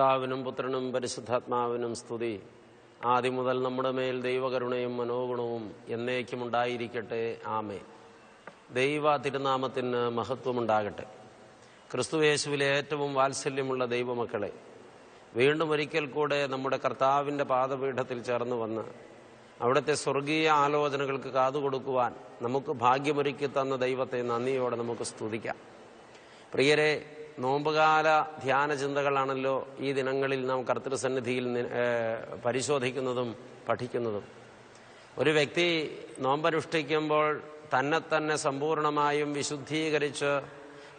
പിതാവിനും പുത്രനും പരിശുദ്ധാത്മാവിനും സ്തുതി. ആദ്യം മുതൽ നമ്മുടെ മേൽ ദൈവകരുണയും മനോഗുണവും എന്നേക്കും ഉണ്ടായിരിക്കട്ടെ. ആമേ ദൈവ തിരുനാമത്തിന് മഹത്വമുണ്ടാകട്ടെ. ക്രിസ്തുയേശുവിലെ ഏറ്റവും വാത്സല്യമുള്ള ദൈവമക്കളെ വീണ്ടും ഒരിക്കൽ കൂടെ നമ്മുടെ കർത്താവിന്റെ പാദപീഠത്തിൽ ചേർന്ന് വന്ന് അവിടുത്തെ സ്വർഗീയ ആലോചനകൾക്ക് കാതുകൊടുക്കുവാൻ നമുക്ക് ഭാഗ്യമൊരുക്കി തന്ന ദൈവത്തെ നന്ദിയോടെ നമുക്ക് സ്തുതിക്കാം. പ്രിയരെ നോമ്പുകാല ധ്യാന ചിന്തകളാണല്ലോ ഈ ദിനങ്ങളിൽ നാം കർത്തൃസന്നിധിയിൽ പരിശോധിക്കുന്നതും പഠിക്കുന്നതും. ഒരു വ്യക്തി നോമ്പനുഷ്ഠിക്കുമ്പോൾ തന്നെ തന്നെ സമ്പൂർണമായും വിശുദ്ധീകരിച്ച്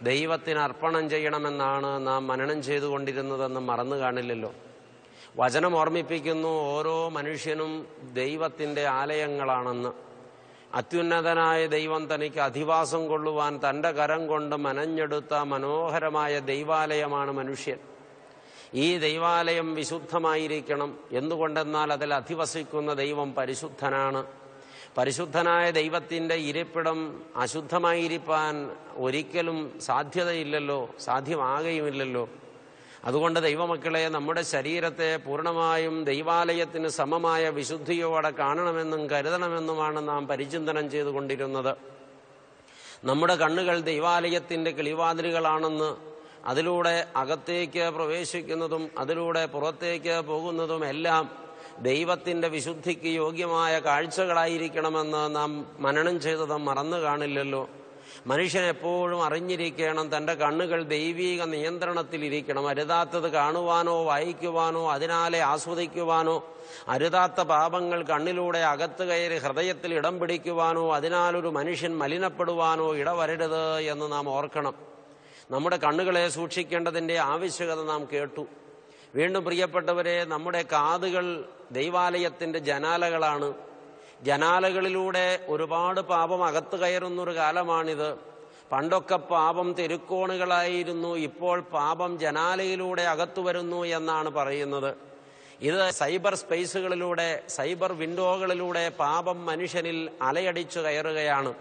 ദൈവത്തിന് അർപ്പണം ചെയ്യണമെന്നാണ് നാം മനനം ചെയ്തുകൊണ്ടിരുന്നതെന്ന് മറന്നു കാണില്ലല്ലോ. വചനം ഓർമ്മിപ്പിക്കുന്നു ഓരോ മനുഷ്യനും ദൈവത്തിന്റെ ആലയങ്ങളാണെന്ന്. അത്യുന്നതനായ ദൈവം തനിക്ക് അധിവാസം കൊള്ളുവാൻ തന്റെ കരം കൊണ്ട് മനഞ്ഞെടുത്ത മനോഹരമായ ദൈവാലയമാണ് മനുഷ്യൻ. ഈ ദൈവാലയം വിശുദ്ധമായിരിക്കണം. എന്തുകൊണ്ടെന്നാൽ അതിൽ അധിവസിക്കുന്ന ദൈവം പരിശുദ്ധനാണ്. പരിശുദ്ധനായ ദൈവത്തിന്റെ ഇരിപ്പിടം അശുദ്ധമായിരിക്കാൻ ഒരിക്കലും സാധ്യതയില്ലല്ലോ സാധ്യമാകുകയുമില്ലല്ലോ അതുകൊണ്ട് ദൈവമക്കളെ നമ്മുടെ ശരീരത്തെ പൂർണമായും ദൈവാലയത്തിന് സമമായ വിശുദ്ധിയോടെ കാണണമെന്നും കരുതണമെന്നുമാണ് നാം പരിചിന്തനം ചെയ്തുകൊണ്ടിരുന്നത്. നമ്മുടെ കണ്ണുകൾ ദൈവാലയത്തിന്റെ കിളിവാതിലുകളാണെന്ന് അതിലൂടെ അകത്തേക്ക് പ്രവേശിക്കുന്നതും അതിലൂടെ പുറത്തേക്ക് പോകുന്നതും എല്ലാം ദൈവത്തിന്റെ വിശുദ്ധിക്ക് യോഗ്യമായ കാഴ്ചകളായിരിക്കണമെന്ന് നാം മനനം ചെയ്തത് മറന്നു കാണില്ലല്ലോ. മനുഷ്യൻ എപ്പോഴും അറിഞ്ഞിരിക്കണം തന്റെ കണ്ണുകൾ ദൈവീക നിയന്ത്രണത്തിലിരിക്കണം അരുതാത്തത് കാണുവാനോ വായിക്കുവാനോ അതിനാലെ ആസ്വദിക്കുവാനോ അരുതാത്ത പാപങ്ങൾ കണ്ണിലൂടെ അകത്ത് കയറി ഹൃദയത്തിൽ ഇടം പിടിക്കുവാനോ അതിനാലൊരു മനുഷ്യൻ മലിനപ്പെടുവാനോ ഇടവരരുത് എന്ന് നാം ഓർക്കണം. നമ്മുടെ കണ്ണുകളെ സൂക്ഷിക്കേണ്ടതിന്റെ ആവശ്യകത നാം കേട്ടു. വീണ്ടും പ്രിയപ്പെട്ടവരെ നമ്മുടെ കാതുകൾ ദൈവാലയത്തിന്റെ ജനാലകളാണ്. ജനാലകളിലൂടെ ഒരുപാട് പാപം അകത്ത് കയറുന്നൊരു കാലമാണിത്. പണ്ടൊക്കെ പാപം തെരുക്കോണുകളായിരുന്നു ഇപ്പോൾ പാപം ജനാലയിലൂടെ അകത്തു വരുന്നു എന്നാണ് പറയുന്നത്. ഇത് സൈബർ സ്പേസുകളിലൂടെ സൈബർ വിൻഡോകളിലൂടെ പാപം മനുഷ്യനിൽ അലയടിച്ചു കയറുകയാണ്.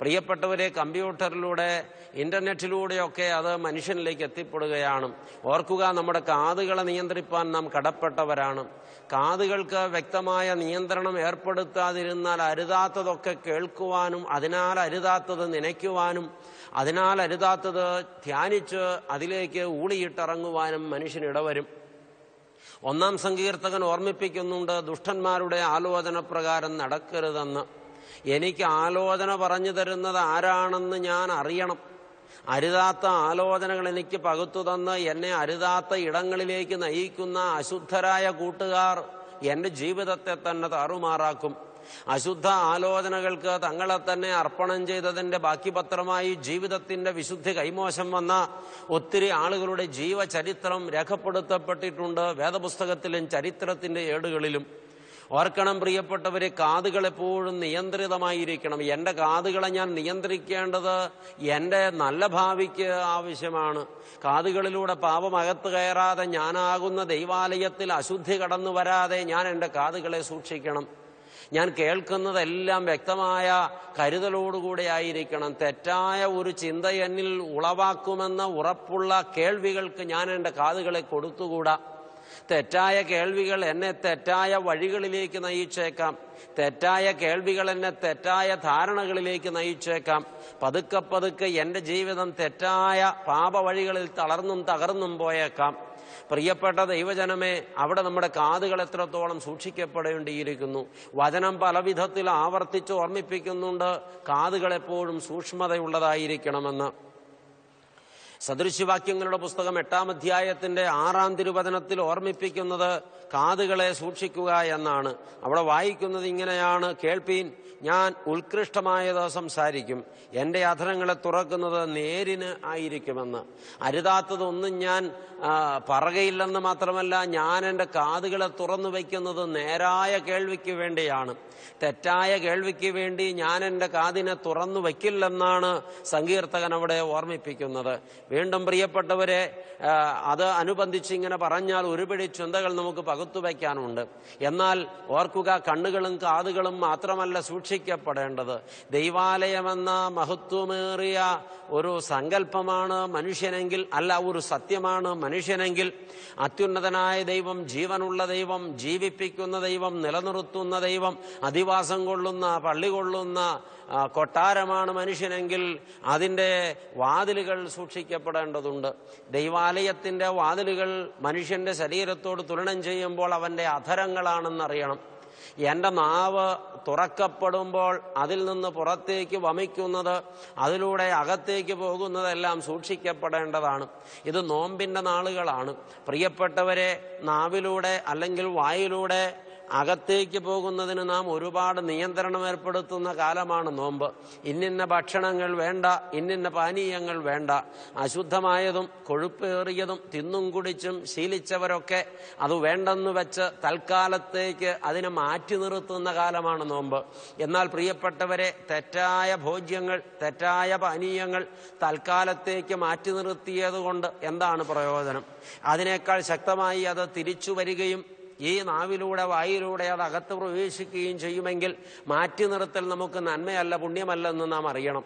പ്രിയപ്പെട്ടവരെ കമ്പ്യൂട്ടറിലൂടെ ഇന്റർനെറ്റിലൂടെയൊക്കെ അത് മനുഷ്യനിലേക്ക് എത്തിപ്പെടുകയാണ്. ഓർക്കുക നമ്മുടെ കാതുകളെ നിയന്ത്രിപ്പാൻ നാം കടപ്പെട്ടവരാണ്. കാതുകൾക്ക് വ്യക്തമായ നിയന്ത്രണം ഏർപ്പെടുത്താതിരുന്നാൽ അരുതാത്തതൊക്കെ കേൾക്കുവാനും അതിനാൽ അരുതാത്തത് നനയ്ക്കുവാനും അതിനാൽ അരുതാത്തത് ധ്യാനിച്ച് അതിലേക്ക് ഊളിയിട്ടിറങ്ങുവാനും മനുഷ്യനിടവരും ഒന്നാം സങ്കീർത്തകൻ ഓർമ്മിപ്പിക്കുന്നുണ്ട് ദുഷ്ടന്മാരുടെ ആലോചന പ്രകാരം നടക്കരുതെന്ന്. എനിക്ക് ആലോചന പറഞ്ഞു തരുന്നത് ആരാണെന്ന് ഞാൻ അറിയണം. അരുതാത്ത ആലോചനകൾ എനിക്ക് പകുത്തു തന്ന് എന്നെ അരുതാത്ത ഇടങ്ങളിലേക്ക് നയിക്കുന്ന അശുദ്ധരായ കൂട്ടുകാർ എന്റെ ജീവിതത്തെ തന്നെ താറുമാറാക്കും. അശുദ്ധ ആലോചനകൾക്ക് തങ്ങളെ തന്നെ അർപ്പണം ചെയ്തതിന്റെ ബാക്കി പത്രമായി ജീവിതത്തിന്റെ വിശുദ്ധി കൈമോശം വന്ന ഒത്തിരി ആളുകളുടെ ജീവചരിത്രം രേഖപ്പെടുത്തപ്പെട്ടിട്ടുണ്ട് വേദപുസ്തകത്തിലും ചരിത്രത്തിന്റെ ഏടുകളിലും. ഓർക്കണം പ്രിയപ്പെട്ടവരെ കാതുകൾ എപ്പോഴും നിയന്ത്രിതമായിരിക്കണം. എന്റെ കാതുകളെ ഞാൻ നിയന്ത്രിക്കേണ്ടത് എന്റെ നല്ല ഭാവിക്ക് ആവശ്യമാണ്. കാതുകളിലൂടെ പാപം അകത്ത് കയറാതെ ഞാനാകുന്ന ദൈവാലയത്തിൽ അശുദ്ധി കടന്നു വരാതെ ഞാൻ എന്റെ കാതുകളെ സൂക്ഷിക്കണം. ഞാൻ കേൾക്കുന്നതെല്ലാം വ്യക്തമായ കരുതലോടുകൂടെ ആയിരിക്കണം തെറ്റായ ഒരു ചിന്ത എന്നിൽ ഉളവാക്കുമെന്ന ഉറപ്പുള്ള കേൾവികൾക്ക് ഞാൻ എന്റെ കാതുകളെ കൊടുത്തുകൂടാ? തെറ്റായ കേൾവികൾ എന്നെ തെറ്റായ വഴികളിലേക്ക് നയിച്ചേക്കാം. തെറ്റായ കേൾവികൾ എന്നെ തെറ്റായ ധാരണകളിലേക്ക് നയിച്ചേക്കാം. പതുക്കെ പതുക്കെ എന്റെ ജീവിതം തെറ്റായ പാപവഴികളിൽ തളർന്നും തകർന്നും പോയേക്കാം. പ്രിയപ്പെട്ട ദൈവജനമേ അവിടെ നമ്മുടെ കാതുകൾ എത്രത്തോളം സൂക്ഷിക്കപ്പെടേണ്ടിയിരിക്കുന്നു. വചനം പല വിധത്തിൽ ആവർത്തിച്ച് ഓർമ്മിപ്പിക്കുന്നുണ്ട്. കാതുകൾ എപ്പോഴും സൂക്ഷ്മതയുള്ളതായിരിക്കണമെന്ന്. സദൃശ്യവാക്യങ്ങളുടെ പുസ്തകം എട്ടാം അധ്യായത്തിന്റെ ആറാം തിരുവചനത്തിൽ ഓർമ്മിപ്പിക്കുന്നത് കാതുകളെ സൂക്ഷിക്കുക എന്നാണ്. അവിടെ വായിക്കുന്നത് ഇങ്ങനെയാണ്. കേൾപ്പീൻ ഞാൻ ഉത്കൃഷ്ടമായത് സംസാരിക്കും. എന്റെ അധരങ്ങളെ തുറക്കുന്നത് നേരിന് ആയിരിക്കുമെന്ന്. അരുതാത്തതൊന്നും ഞാൻ പറകയില്ലെന്ന് മാത്രമല്ല ഞാൻ എന്റെ കാതുകളെ തുറന്നു വയ്ക്കുന്നത് നേരായ കേൾവിക്ക് വേണ്ടിയാണ്. തെറ്റായ കേൾവിക്ക് വേണ്ടി ഞാൻ എന്റെ കാതിനെ തുറന്നു വയ്ക്കില്ലെന്നാണ് സങ്കീർത്തകൻ അവിടെ ഓർമ്മിപ്പിക്കുന്നത്. വീണ്ടും പ്രിയപ്പെട്ടവരെ അത് അനുബന്ധിച്ച് ഇങ്ങനെ പറഞ്ഞാൽ ഒരുപിടി ചിന്തകൾ നമുക്ക് പകുത്തുവയ്ക്കാനുണ്ട് എന്നാൽ ഓർക്കുക കണ്ണുകളും കാതുകളും മാത്രമല്ല സൂക്ഷിക്കപ്പെടേണ്ടത്. ദൈവാലയമെന്ന മഹത്വമേറിയ ഒരു സങ്കല്പമാണ് മനുഷ്യനെങ്കിൽ അല്ല ഒരു സത്യമാണ് മനുഷ്യനെങ്കിൽ. അത്യുന്നതനായ ദൈവം ജീവനുള്ള ദൈവം ജീവിപ്പിക്കുന്ന ദൈവം നിലനിർത്തുന്ന ദൈവം അധിവാസം കൊള്ളുന്ന പള്ളി കൊള്ളുന്ന കൊട്ടാരമാണ് മനുഷ്യനെങ്കിൽ അതിന്റെ വാതിലുകൾ സൂക്ഷിക്കപ്പെടേണ്ടതുണ്ട് ദൈവാലയത്തിന്റെ വാതിലുകൾ മനുഷ്യന്റെ ശരീരത്തോട് തുലനം ചെയ്യുമ്പോൾ അവന്റെ അധരങ്ങളാണെന്നറിയണം. എന്റെ നാവ് തുറക്കപ്പെടുമ്പോൾ അതിൽ നിന്ന് പുറത്തേക്ക് വമിക്കുന്നത് അതിലൂടെ അകത്തേക്ക് പോകുന്നതെല്ലാം സൂക്ഷിക്കപ്പെടേണ്ടതാണ്. ഇത് നോമ്പിന്റെ നാളുകളാണ്. പ്രിയപ്പെട്ടവരെ നാവിലൂടെ അല്ലെങ്കിൽ വായിലൂടെ അകത്തേക്ക് പോകുന്നതിന് നാം ഒരുപാട് നിയന്ത്രണം ഏർപ്പെടുത്തുന്ന കാലമാണ് നോമ്പ്. ഇന്നിന്ന ഭക്ഷണങ്ങൾ വേണ്ട ഇന്നിന്ന പാനീയങ്ങൾ വേണ്ട. അശുദ്ധമായതും കൊഴുപ്പേറിയതും തിന്നും കുടിച്ചും ശീലിച്ചവരൊക്കെ അത് വേണ്ടെന്ന് വെച്ച് തൽക്കാലത്തേക്ക് അതിനെ മാറ്റി നിർത്തുന്ന കാലമാണ് നോമ്പ്. എന്നാൽ പ്രിയപ്പെട്ടവരെ തെറ്റായ ഭോജ്യങ്ങൾ തെറ്റായ പാനീയങ്ങൾ തൽക്കാലത്തേക്ക് മാറ്റി നിർത്തിയത് എന്താണ് പ്രയോജനം? അതിനേക്കാൾ ശക്തമായി അത് തിരിച്ചു വരികയും ഈ നാവിലൂടെ വായിലൂടെ അത് അകത്ത് പ്രവേശിക്കുകയും ചെയ്യുമെങ്കിൽ മാറ്റി നിർത്തൽ നമുക്ക് നന്മയല്ല പുണ്യമല്ലെന്ന് നാം അറിയണം.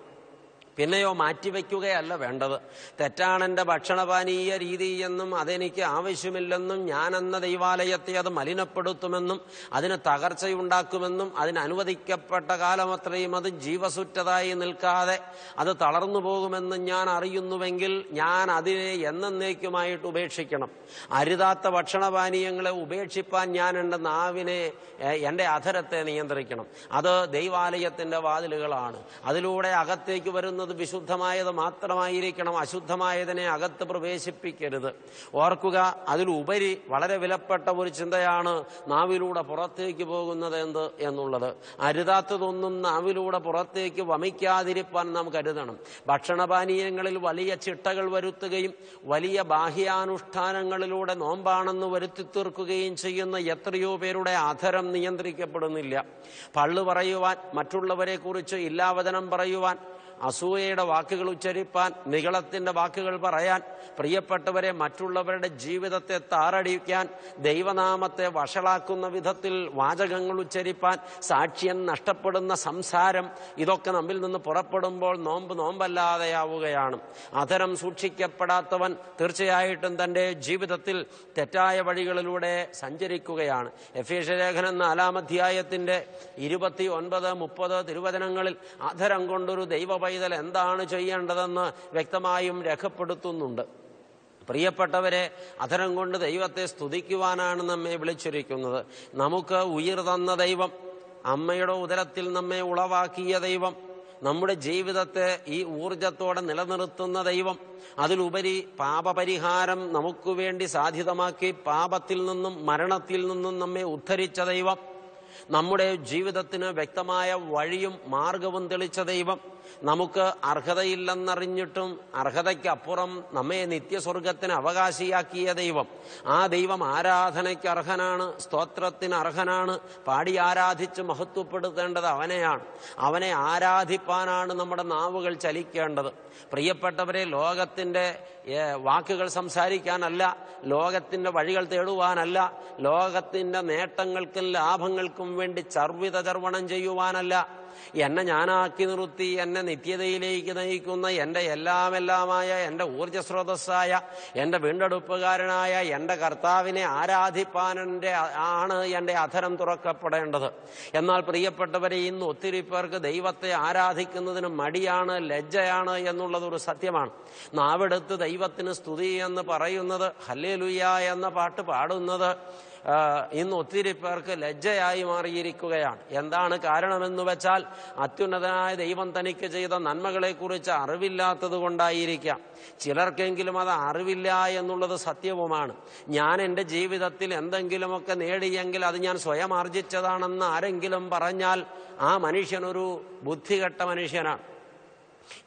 പിന്നെയോ മാറ്റിവെക്കുകയല്ല വേണ്ടത്. തെറ്റാണെന്റെ ഭക്ഷണപാനീയ രീതി എന്നും അതെനിക്ക് ആവശ്യമില്ലെന്നും ഞാനെന്ന ദൈവാലയത്തെ അത് മലിനപ്പെടുത്തുമെന്നും അതിന് തകർച്ചയുണ്ടാക്കുമെന്നും അതിന് അനുവദിക്കപ്പെട്ട കാലമത്രയും അത് ജീവസുറ്റതായി നിൽക്കാതെ അത് തളർന്നു പോകുമെന്നും ഞാൻ അറിയുന്നുവെങ്കിൽ ഞാൻ അതിനെ എന്നേക്കുമായിട്ട് ഉപേക്ഷിക്കണം. അരുതാത്ത ഭക്ഷണപാനീയങ്ങളെ ഉപേക്ഷിപ്പാൻ ഞാൻ എന്റെ നാവിനെ എന്റെ അധരത്തെ നിയന്ത്രിക്കണം. അത് ദൈവാലയത്തിന്റെ വാതിലുകളാണ്. അതിലൂടെ അകത്തേക്ക് വരുന്നത് വിശുദ്ധമായത് മാത്രമായിരിക്കണം അശുദ്ധമായതിനെ അകത്ത് പ്രവേശിപ്പിക്കരുത്. ഓർക്കുക അതിലുപരി വളരെ വിലപ്പെട്ട ഒരു ചിന്തയാണ് നാവിലൂടെ പുറത്തേക്ക് പോകുന്നത് എന്ത് എന്നുള്ളത്. അരുതാത്തതൊന്നും നാവിലൂടെ പുറത്തേക്ക് വമിക്കാതിരിപ്പാൻ നാം കരുതണം. ഭക്ഷണപാനീയങ്ങളിൽ വലിയ ചിട്ടകൾ വരുത്തുകയും വലിയ ബാഹ്യാനുഷ്ഠാനങ്ങളിലൂടെ നോമ്പാണെന്ന് വരുത്തി തീർക്കുകയും ചെയ്യുന്ന എത്രയോ പേരുടെ അധരം നിയന്ത്രിക്കപ്പെടുന്നില്ല. പള്ളു പറയുവാൻ മറ്റുള്ളവരെ കുറിച്ച് ഇല്ലാവചനം പറയുവാൻ അസൂയയുടെ വാക്കുകൾ ഉച്ചരിപ്പാൻ നികളത്തിന്റെ വാക്കുകൾ പറയാൻ പ്രിയപ്പെട്ടവരെ മറ്റുള്ളവരുടെ ജീവിതത്തെ താറടിക്കാൻ ദൈവനാമത്തെ വഷളാക്കുന്ന വിധത്തിൽ വാചകങ്ങൾ ഉച്ചരിപ്പാൻ സാക്ഷ്യം നഷ്ടപ്പെടുന്ന സംസാരം ഇതൊക്കെ നമ്മിൽ നിന്ന് പുറപ്പെടുമ്പോൾ നോമ്പ് നോമ്പല്ലാതെയാവുകയാണ്. അധരം സൂക്ഷിക്കപ്പെടാത്തവൻ തീർച്ചയായിട്ടും തന്റെ ജീവിതത്തിൽ തെറ്റായ വഴികളിലൂടെ സഞ്ചരിക്കുകയാണ്. എഫ് ലേഖനം നാലാം അധ്യായത്തിന്റെ ഇരുപത്തി ഒൻപത് മുപ്പത് തിരുവചനങ്ങളിൽ അധരം കൊണ്ടൊരു ദൈവ പൈതൽ എന്താണ് ചെയ്യേണ്ടതെന്ന് വ്യക്തമായും രേഖപ്പെടുത്തുന്നുണ്ട്. പ്രിയപ്പെട്ടവരെ അധരം കൊണ്ട് ദൈവത്തെ സ്തുതിക്കുവാനാണ് നമ്മെ വിളിച്ചിരിക്കുന്നത്. നമുക്ക് ഉയിർ തന്ന ദൈവം അമ്മയുടെ ഉദരത്തിൽ നമ്മെ ഉളവാക്കിയ ദൈവം നമ്മുടെ ജീവിതത്തെ ഈ ഊർജത്തോടെ നിലനിർത്തുന്ന ദൈവം അതിലുപരി പാപപരിഹാരം നമുക്ക് വേണ്ടി സാധ്യതമാക്കി പാപത്തിൽ നിന്നും മരണത്തിൽ നിന്നും നമ്മെ ഉദ്ധരിച്ച ദൈവം നമ്മുടെ ജീവിതത്തിന് വ്യക്തമായ വഴിയും മാർഗവും തെളിച്ച ദൈവം നമുക്ക് അർഹതയില്ലെന്നറിഞ്ഞിട്ടും അർഹതയ്ക്കപ്പുറം നമ്മെ നിത്യസ്വർഗത്തിന് അവകാശിയാക്കിയ ദൈവം. ആ ദൈവം ആരാധനയ്ക്ക് അർഹനാണ് സ്തോത്രത്തിന് അർഹനാണ് പാടി ആരാധിച്ച് മഹത്വപ്പെടുത്തേണ്ടത് അവനെയാണ്. അവനെ ആരാധിപ്പാനാണ് നമ്മുടെ നാവുകൾ ചലിക്കേണ്ടത്. പ്രിയപ്പെട്ടവരെ ലോകത്തിന്റെ വാക്കുകൾ സംസാരിക്കാനല്ല ലോകത്തിന്റെ വഴികൾ തേടുവാനല്ല ലോകത്തിന്റെ നേട്ടങ്ങൾക്കും ലാഭങ്ങൾക്കും വേണ്ടി ചർവിത ചർവണം ചെയ്യുവാനല്ല എന്നെ ഞാനാക്കി നിർത്തി എന്നെ നിത്യതയിലേക്ക് നയിക്കുന്ന എന്റെ എല്ലാമെല്ലാമായ എന്റെ ഊർജസ്രോതസ്സായ എന്റെ വീണ്ടെടുപ്പുകാരനായ എന്റെ കർത്താവിനെ ആരാധിപ്പാനെന്റെ ആണ് എന്റെ അധരം തുറക്കപ്പെടേണ്ടത്. എന്നാൽ പ്രിയപ്പെട്ടവരെ ഇന്ന് ഒത്തിരി പേർക്ക് ദൈവത്തെ ആരാധിക്കുന്നതിന് മടിയാണ് ലജ്ജയാണ് എന്നുള്ളത് ഒരു സത്യമാണ്. നാവെടുത്ത് ദൈവത്തിന് സ്തുതി എന്ന് പറയുന്നത് ഹല്ലേലുയ എന്ന പാട്ട് പാടുന്നത് ഇന്ന് ഒത്തിരി പേർക്ക് ലജ്ജയായി മാറിയിരിക്കുകയാണ്. എന്താണ് കാരണമെന്ന് വെച്ചാൽ അത്യുന്നതനായ ദൈവം തനിക്ക് ചെയ്ത നന്മകളെക്കുറിച്ച് അറിവില്ലാത്തത് കൊണ്ടായിരിക്കാം. ചിലർക്കെങ്കിലും അത് അറിവില്ല എന്നുള്ളത് സത്യവുമാണ്. ഞാൻ എന്റെ ജീവിതത്തിൽ എന്തെങ്കിലുമൊക്കെ നേടിയെങ്കിൽ അത് ഞാൻ സ്വയം ആർജിച്ചതാണെന്ന് ആരെങ്കിലും പറഞ്ഞാൽ ആ മനുഷ്യനൊരു ബുദ്ധികെട്ട മനുഷ്യനാണ്.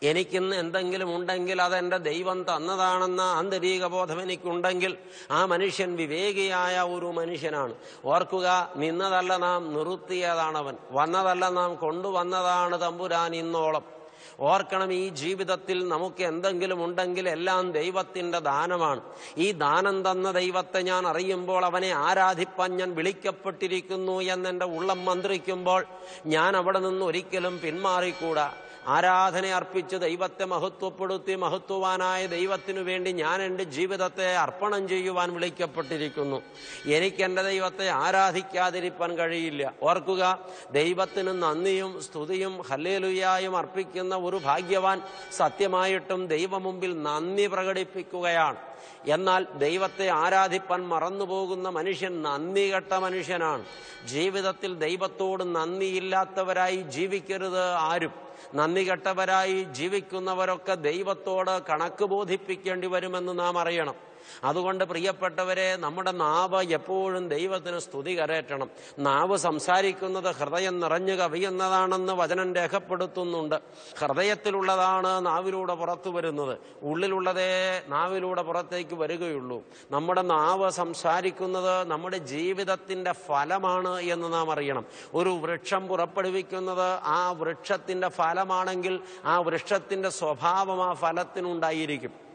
എനിക്കിന്ന് എന്തെങ്കിലും ഉണ്ടെങ്കിൽ അതെന്റെ ദൈവം തന്നതാണെന്ന ആന്തരിക ബോധം എനിക്കുണ്ടെങ്കിൽ ആ മനുഷ്യൻ വിവേകിയായ ഒരു മനുഷ്യനാണ്. ഓർക്കുക നിന്നതല്ല നാം നിർത്തിയതാണവൻ. വന്നതല്ല നാം കൊണ്ടുവന്നതാണ് തമ്പുരാൻ ഇന്നോളം. ഓർക്കണം ഈ ജീവിതത്തിൽ നമുക്ക് എന്തെങ്കിലും ഉണ്ടെങ്കിൽ എല്ലാം ദൈവത്തിന്റെ ദാനമാണ്. ഈ ദാനം തന്ന ദൈവത്തെ ഞാൻ അറിയുമ്പോൾ അവനെ ആരാധിപ്പാൻ ഞാൻ വിളിക്കപ്പെട്ടിരിക്കുന്നു എന്നെന്റെ ഉള്ളം മന്ത്രിക്കുമ്പോൾ ഞാൻ അവിടെ നിന്ന് ഒരിക്കലും പിന്മാറിക്കൂടാ. ആരാധന അർപ്പിച്ച് ദൈവത്തെ മഹത്വപ്പെടുത്തി മഹത്വവാനായ ദൈവത്തിനു വേണ്ടി ഞാൻ എന്റെ ജീവിതത്തെ അർപ്പണം ചെയ്യുവാൻ വിളിക്കപ്പെട്ടിരിക്കുന്നു. എനിക്ക് എന്റെ ദൈവത്തെ ആരാധിക്കാതിരിക്കാൻ കഴിയില്ല. ഓർക്കുക ദൈവത്തിന് നന്ദിയും സ്തുതിയും ഹല്ലേലുയായും അർപ്പിക്കുന്ന ഒരു ഭാഗ്യവാൻ സത്യമായിട്ടും ദൈവമുമ്പിൽ നന്ദി പ്രകടിപ്പിക്കുകയാണ്. എന്നാൽ ദൈവത്തെ ആരാധിപ്പാൻ മറന്നുപോകുന്ന മനുഷ്യൻ നന്ദി കെട്ട മനുഷ്യനാണ്. ജീവിതത്തിൽ ദൈവത്തോട് നന്ദിയില്ലാത്തവരായി ജീവിക്കരുത് ആരും. നന്ദി കെട്ടവരായി ജീവിക്കുന്നവരൊക്കെ ദൈവത്തോട് കണക്ക് ബോധിപ്പിക്കേണ്ടി വരുമെന്ന് നാം അറിയണം. അതുകൊണ്ട് പ്രിയപ്പെട്ടവരെ നമ്മുടെ നാവ് എപ്പോഴും ദൈവത്തിന് സ്തുതി കരയറ്റണം നാവ് സംസാരിക്കുന്നത് ഹൃദയം നിറഞ്ഞു കവിയുന്നതാണെന്ന് വചനം രേഖപ്പെടുത്തുന്നുണ്ട്. ഹൃദയത്തിലുള്ളതാണ് നാവിലൂടെ പുറത്തു വരുന്നത്. ഉള്ളിലുള്ളതേ നാവിലൂടെ പുറത്തേക്ക് വരികയുള്ളൂ. നമ്മുടെ നാവ് സംസാരിക്കുന്നത് നമ്മുടെ ജീവിതത്തിന്റെ ഫലമാണ് എന്ന് നാം അറിയണം. ഒരു വൃക്ഷം പുറപ്പെടുവിക്കുന്നത് ആ വൃക്ഷത്തിന്റെ ഫലമാണെങ്കിൽ ആ വൃക്ഷത്തിന്റെ സ്വഭാവം ആ ഫലത്തിനുണ്ടായിരിക്കും.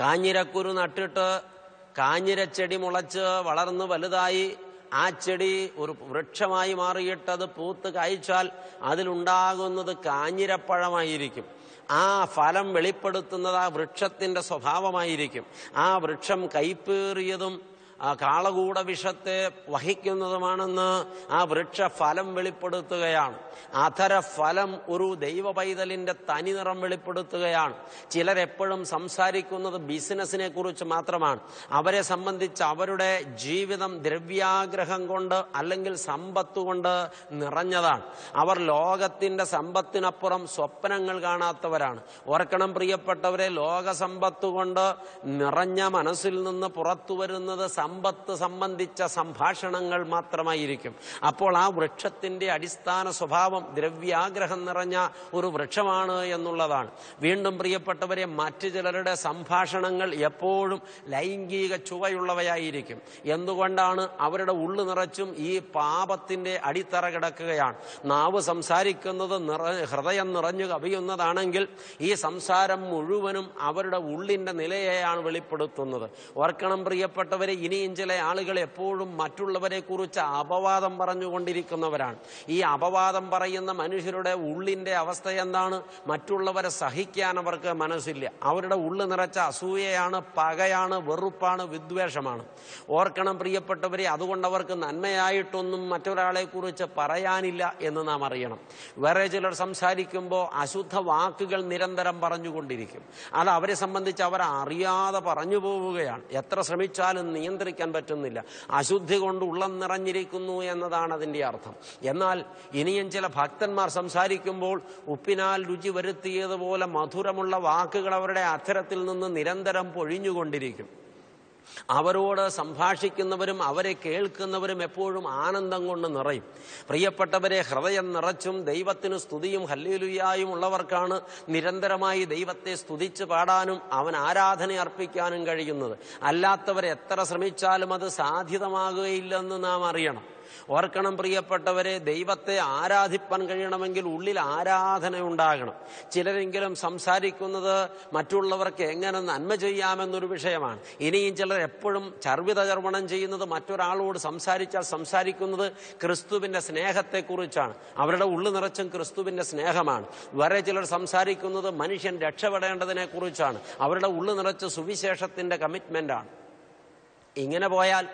കാഞ്ഞിരക്കുരു നട്ടിട്ട് കാഞ്ഞിരച്ചെടി മുളച്ച് വളർന്ന് വലുതായി ആ ചെടി ഒരു വൃക്ഷമായി മാറിയിട്ട് അത് പൂത്ത് കായ്ച്ചാൽ അതിലുണ്ടാകുന്നത് കാഞ്ഞിരപ്പഴമായിരിക്കും. ആ ഫലം വെളിപ്പെടുത്തുന്നത് ആ വൃക്ഷത്തിന്റെ സ്വഭാവമായിരിക്കും. ആ വൃക്ഷം കൈപ്പേറിയതും ആ കാളകൂട വിഷത്തെ വഹിക്കുന്നതുമാണെന്ന് ആ വൃക്ഷ ഫലം വെളിപ്പെടുത്തുകയാണ്. അധര ഫലം ഒരു ദൈവ പൈതലിന്റെ തനി നിറം വെളിപ്പെടുത്തുകയാണ്. ചിലരെപ്പോഴും സംസാരിക്കുന്നത് ബിസിനസ്സിനെ കുറിച്ച് മാത്രമാണ്. അവരെ സംബന്ധിച്ച് അവരുടെ ജീവിതം ദ്രവ്യാഗ്രഹം കൊണ്ട് അല്ലെങ്കിൽ സമ്പത്ത് കൊണ്ട് നിറഞ്ഞതാണ്. അവർ ലോകത്തിന്റെ സമ്പത്തിനപ്പുറം സ്വപ്നങ്ങൾ കാണാത്തവരാണ്. ഓർക്കണം പ്രിയപ്പെട്ടവരെ ലോക കൊണ്ട് നിറഞ്ഞ മനസ്സിൽ നിന്ന് പുറത്തു വരുന്നത് സമ്പത്ത് സംബന്ധിച്ച സംഭാഷണങ്ങൾ മാത്രമായിരിക്കും. അപ്പോൾ ആ വൃക്ഷത്തിന്റെ അടിസ്ഥാന സ്വഭാവം ദ്രവ്യാഗ്രഹം നിറഞ്ഞ ഒരു വൃക്ഷമാണ് എന്നുള്ളതാണ്. വീണ്ടും പ്രിയപ്പെട്ടവരെ മറ്റു ചിലരുടെ സംഭാഷണങ്ങൾ എപ്പോഴും ലൈംഗിക ചുവയുള്ളവയായിരിക്കും. എന്തുകൊണ്ടാണ് അവരുടെ ഉള്ളു നിറച്ചും ഈ പാപത്തിന്റെ അടിത്തറ കിടക്കുകയാണ്? നാവ് സംസാരിക്കുന്നത് ഹൃദയം നിറഞ്ഞു കവിയുന്നതാണെങ്കിൽ ഈ സംസാരം മുഴുവനും അവരുടെ ഉള്ളിന്റെ നിലയെയാണ് വെളിപ്പെടുത്തുന്നത്. ഓർക്കണം പ്രിയപ്പെട്ടവരെ ഇനിയും ചില ആളുകൾ എപ്പോഴും മറ്റുള്ളവരെ കുറിച്ച് അപവാദം പറഞ്ഞുകൊണ്ടിരിക്കുന്നവരാണ്. ഈ അപവാദം പറയുന്ന മനുഷ്യരുടെ ഉള്ളിന്റെ അവസ്ഥ എന്താണ്? മറ്റുള്ളവരെ സഹിക്കാൻ അവർക്ക് മനസ്സില്ല. അവരുടെ ഉള്ളു നിറച്ച അസൂയയാണ് പകയാണ് വെറുപ്പാണ് വിദ്വേഷമാണ്. ഓർക്കണം പ്രിയപ്പെട്ടവരെ അതുകൊണ്ട് അവർക്ക് നന്മയായിട്ടൊന്നും മറ്റൊരാളെ കുറിച്ച് പറയാനില്ല എന്ന് നാം അറിയണം. വേറെ ചിലർ സംസാരിക്കുമ്പോൾ അശുദ്ധ വാക്കുകൾ നിരന്തരം പറഞ്ഞുകൊണ്ടിരിക്കും. അത് അവരെ സംബന്ധിച്ച് അവർ അറിയാതെ പറഞ്ഞു പോവുകയാണ്. എത്ര ശ്രമിച്ചാലും നിയന്ത്രിക്കാൻ പറ്റുന്നില്ല. അശുദ്ധി കൊണ്ട് ഉള്ളം നിറഞ്ഞിരിക്കുന്നു എന്നതാണ് അതിന്റെ അർത്ഥം. എന്നാൽ ഇനിയും ചില ഭക്തന്മാർ സംസാരിക്കുമ്പോൾ ഉപ്പിനാൽ രുചി വരുത്തിയതുപോലെ മധുരമുള്ള വാക്കുകൾ അവരുടെ അധരത്തിൽ നിന്ന് നിരന്തരം പൊഴിഞ്ഞുകൊണ്ടിരിക്കും. അവരോട് സംഭാഷിക്കുന്നവരും അവരെ കേൾക്കുന്നവരും എപ്പോഴും ആനന്ദം കൊണ്ട് നിറയും. പ്രിയപ്പെട്ടവരെ ഹൃദയം നിറച്ചും ദൈവത്തിന് സ്തുതിയും ഹല്ലുലുയായും ഉള്ളവർക്കാണ് നിരന്തരമായി ദൈവത്തെ സ്തുതിച്ച് പാടാനും അവൻ ആരാധന അർപ്പിക്കാനും കഴിയുന്നത്. അല്ലാത്തവർ എത്ര ശ്രമിച്ചാലും അത് സാധ്യതമാകുകയില്ലെന്ന് നാം അറിയണം. ഓർക്കണം പ്രിയപ്പെട്ടവരെ ദൈവത്തെ ആരാധിപ്പാൻ കഴിയണമെങ്കിൽ ഉള്ളിൽ ആരാധന ഉണ്ടാകണം ചിലരെങ്കിലും സംസാരിക്കുന്നത് മറ്റുള്ളവർക്ക് എങ്ങനെ നന്മ ചെയ്യാമെന്നൊരു വിഷയമാണ്. ഇനിയും ചിലർ എപ്പോഴും ചർവിത ചർവണം ചെയ്യുന്നത് മറ്റൊരാളോട് സംസാരിച്ചാൽ സംസാരിക്കുന്നത് ക്രിസ്തുവിന്റെ സ്നേഹത്തെക്കുറിച്ചാണ്. അവരുടെ ഉള്ളു നിറച്ചും ക്രിസ്തുവിന്റെ സ്നേഹമാണ്. വേറെ ചിലർ സംസാരിക്കുന്നത് മനുഷ്യൻ രക്ഷപ്പെടേണ്ടതിനെ കുറിച്ചാണ് അവരുടെ ഉള്ളു നിറച്ച് സുവിശേഷത്തിന്റെ കമ്മിറ്റ്മെന്റാണ് ഇങ്ങനെ പോയാൽ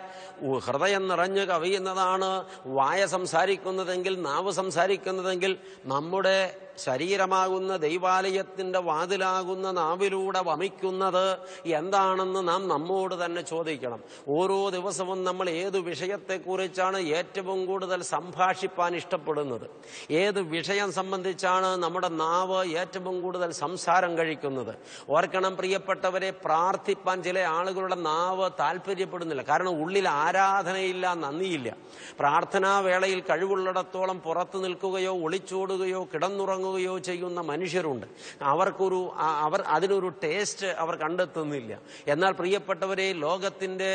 ഹൃദയം നിറഞ്ഞു കവിയുന്നതാണ് വായ സംസാരിക്കുന്നതെങ്കിൽ നാവ് സംസാരിക്കുന്നതെങ്കിൽ നമ്മുടെ ശരീരമാകുന്ന ദൈവാലയത്തിന്റെ വാതിലാകുന്ന നാവിലൂടെ വമിക്കുന്നത് എന്താണെന്ന് നാം നമ്മോട് തന്നെ ചോദിക്കണം. ഓരോ ദിവസവും നമ്മൾ ഏതു വിഷയത്തെക്കുറിച്ചാണ് ഏറ്റവും കൂടുതൽ സംഭാഷിപ്പാൻ ഇഷ്ടപ്പെടുന്നത്? ഏത് വിഷയം സംബന്ധിച്ചാണ് നമ്മുടെ നാവ് ഏറ്റവും കൂടുതൽ സംസാരം കഴിക്കുന്നത്? ഓർക്കണം പ്രിയപ്പെട്ടവരെ പ്രാർത്ഥിപ്പാൻ ചില ആളുകളുടെ നാവ് താല്പര്യപ്പെടുന്നില്ല കാരണം ഉള്ളിൽ ആരാധനയില്ല നന്ദിയില്ല. പ്രാർത്ഥനാ വേളയിൽ കഴിവുള്ളിടത്തോളം പുറത്തു നിൽക്കുകയോ ഒളിച്ചോടുകയോ കിടന്നുറങ്ങുകയോ വാങ്ങുകയോ ചെയ്യുന്ന മനുഷ്യരുണ്ട്. അവർക്കൊരു അവർ അതിനൊരു ടേസ്റ്റ് അവർ കണ്ടെത്തുന്നില്ല. എന്നാൽ പ്രിയപ്പെട്ടവരെ ലോകത്തിന്റെ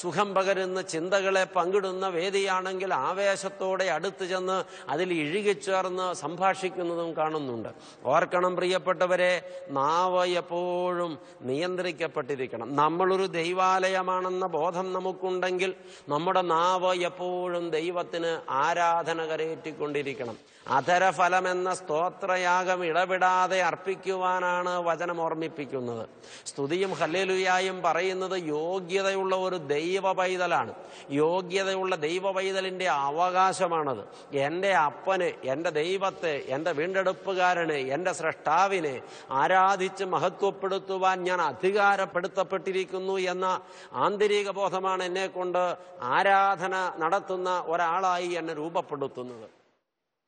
സുഖം പകരുന്ന ചിന്തകളെ പങ്കിടുന്ന വേദിയാണെങ്കിൽ ആവേശത്തോടെ അടുത്തു ചെന്ന് അതിൽ ഇഴുകിച്ചേർന്ന് സംഭാഷിക്കുന്നതും കാണുന്നുണ്ട്. ഓർക്കണം പ്രിയപ്പെട്ടവരെ നാവ് എപ്പോഴും നിയന്ത്രിക്കപ്പെട്ടിരിക്കണം. നമ്മളൊരു ദൈവാലയമാണെന്ന ബോധം നമുക്കുണ്ടെങ്കിൽ നമ്മുടെ നാവ് എപ്പോഴും ദൈവത്തിന് ആരാധന കരയേറ്റിക്കൊണ്ടിരിക്കണം അധരഫലം എന്ന സ്തോത്രയാഗം ഇടപെടാതെ അർപ്പിക്കുവാനാണ് വചനം ഓർമ്മിപ്പിക്കുന്നത്. സ്തുതിയും ഹല്ലേലുയായും പറയുന്നത് യോഗ്യതയുള്ള ഒരു ദൈവ പൈതലാണ് യോഗ്യതയുള്ള ദൈവ പൈതലിന്റെ അവകാശമാണത്. എന്റെ അപ്പന് എന്റെ ദൈവത്തെ എന്റെ വീണ്ടെടുപ്പുകാരന് എന്റെ സ്രഷ്ടാവിനെ ആരാധിച്ച് മഹത്വപ്പെടുത്തുവാൻ ഞാൻ അധികാരപ്പെടുത്തപ്പെട്ടിരിക്കുന്നു എന്ന ആന്തരിക ബോധമാണ് എന്നെ കൊണ്ട് ആരാധന നടത്തുന്ന ഒരാളായി എന്നെ രൂപപ്പെടുത്തുന്നത്.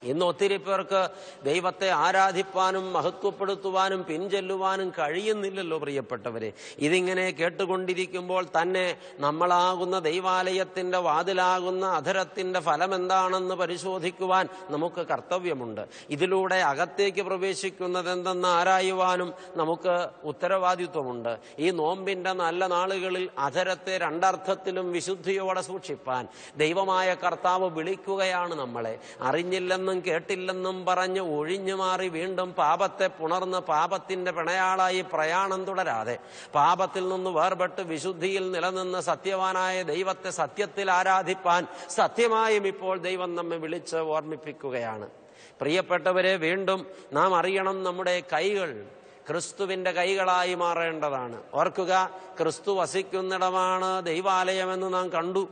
ഇന്ന് ഒത്തിരി പേർക്ക് ദൈവത്തെ ആരാധിപ്പാനും മഹത്വപ്പെടുത്തുവാനും പിൻചെല്ലുവാനും കഴിയുന്നില്ലല്ലോ പ്രിയപ്പെട്ടവരെ. ഇതിങ്ങനെ കേട്ടുകൊണ്ടിരിക്കുമ്പോൾ തന്നെ നമ്മളാകുന്ന ദൈവാലയത്തിന്റെ വാതിലാകുന്ന അധരത്തിന്റെ ഫലം എന്താണെന്ന് പരിശോധിക്കുവാൻ നമുക്ക് കർത്തവ്യമുണ്ട്. ഇതിലൂടെ അകത്തേക്ക് പ്രവേശിക്കുന്നത് എന്തെന്ന് ആരായുവാനും നമുക്ക് ഉത്തരവാദിത്വമുണ്ട്. ഈ നോമ്പിന്റെ നല്ല നാളുകളിൽ അധരത്തെ രണ്ടർത്ഥത്തിലും വിശുദ്ധിയോടെ സൂക്ഷിപ്പാൻ ദൈവമായ കർത്താവ് വിളിക്കുകയാണ് നമ്മളെ. അറിഞ്ഞില്ലെന്നും കേട്ടില്ലെന്നും പറഞ്ഞ് ഒഴിഞ്ഞു മാറി വീണ്ടും പാപത്തെ പുണർന്ന് പാപത്തിന്റെ പിണയാളായി പ്രയാണം തുടരാതെ. പാപത്തിൽ നിന്ന് വേർപെട്ട് വിശുദ്ധിയിൽ നിലനിന്ന് സത്യവാനായ ദൈവത്തെ സത്യത്തിൽ ആരാധിപ്പാൻ സത്യമായും ഇപ്പോൾ ദൈവം നമ്മെ വിളിച്ച് ഓർമ്മിപ്പിക്കുകയാണ്. പ്രിയപ്പെട്ടവരെ വീണ്ടും നാം അറിയണം നമ്മുടെ കൈകൾ ക്രിസ്തുവിന്റെ കൈകളായി മാറേണ്ടതാണ്. ഓർക്കുക ക്രിസ്തു വസിക്കുന്നിടമാണ് ദൈവാലയമെന്ന് നാം കണ്ടു.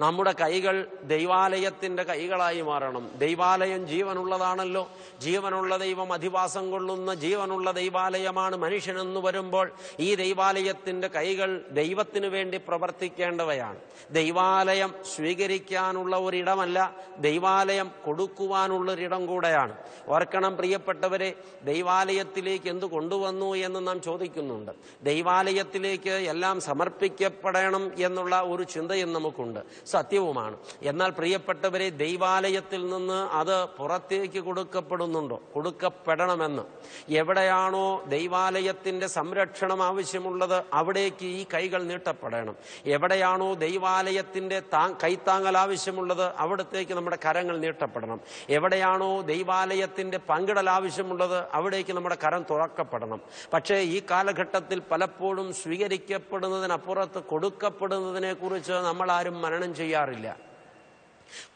നമ്മുടെ കൈകൾ ദൈവാലയത്തിന്റെ കൈകളായി മാറണം. ദൈവാലയം ജീവനുള്ളതാണല്ലോ. ജീവനുള്ള ദൈവം അധിവാസം കൊള്ളുന്ന ജീവനുള്ള ദൈവാലയമാണ് മനുഷ്യനെന്ന് വരുമ്പോൾ ഈ ദൈവാലയത്തിന്റെ കൈകൾ ദൈവത്തിനു വേണ്ടി പ്രവർത്തിക്കേണ്ടവയാണ്. ദൈവാലയം സ്വീകരിക്കാനുള്ള ഒരിടമല്ല ദൈവാലയം കൊടുക്കുവാനുള്ളൊരിടം കൂടെയാണ്. ഓർക്കണം പ്രിയപ്പെട്ടവരെ ദൈവാലയത്തിലേക്ക് എന്ത് കൊണ്ടുവന്നു എന്ന് നാം ചോദിക്കുന്നുണ്ട്. ദൈവാലയത്തിലേക്ക് എല്ലാം സമർപ്പിക്കപ്പെടണം എന്നുള്ള ഒരു ചിന്തയും നമുക്കുണ്ട്. സത്യവുമാണ്. എന്നാൽ പ്രിയപ്പെട്ടവരെ ദൈവാലയത്തിൽ നിന്ന് അത് പുറത്തേക്ക് കൊടുക്കപ്പെടുന്നുണ്ടോ? കൊടുക്കപ്പെടണമെന്ന്. എവിടെയാണോ ദൈവാലയത്തിന്റെ സംരക്ഷണം ആവശ്യമുള്ളത് അവിടേക്ക് ഈ കൈകൾ നീട്ടപ്പെടണം. എവിടെയാണോ ദൈവാലയത്തിന്റെ കൈത്താങ്ങൽ ആവശ്യമുള്ളത് അവിടത്തേക്ക് നമ്മുടെ കരങ്ങൾ നീട്ടപ്പെടണം. എവിടെയാണോ ദൈവാലയത്തിന്റെ പങ്കിടൽ ആവശ്യമുള്ളത് അവിടേക്ക് നമ്മുടെ കരം തുറക്കപ്പെടണം. പക്ഷേ ഈ കാലഘട്ടത്തിൽ പലപ്പോഴും സ്വീകരിക്കപ്പെടുന്നതിനപ്പുറത്ത് കൊടുക്കപ്പെടുന്നതിനെ കുറിച്ച് നമ്മൾ ആരും മനനം ചെയ്യാറില്ല.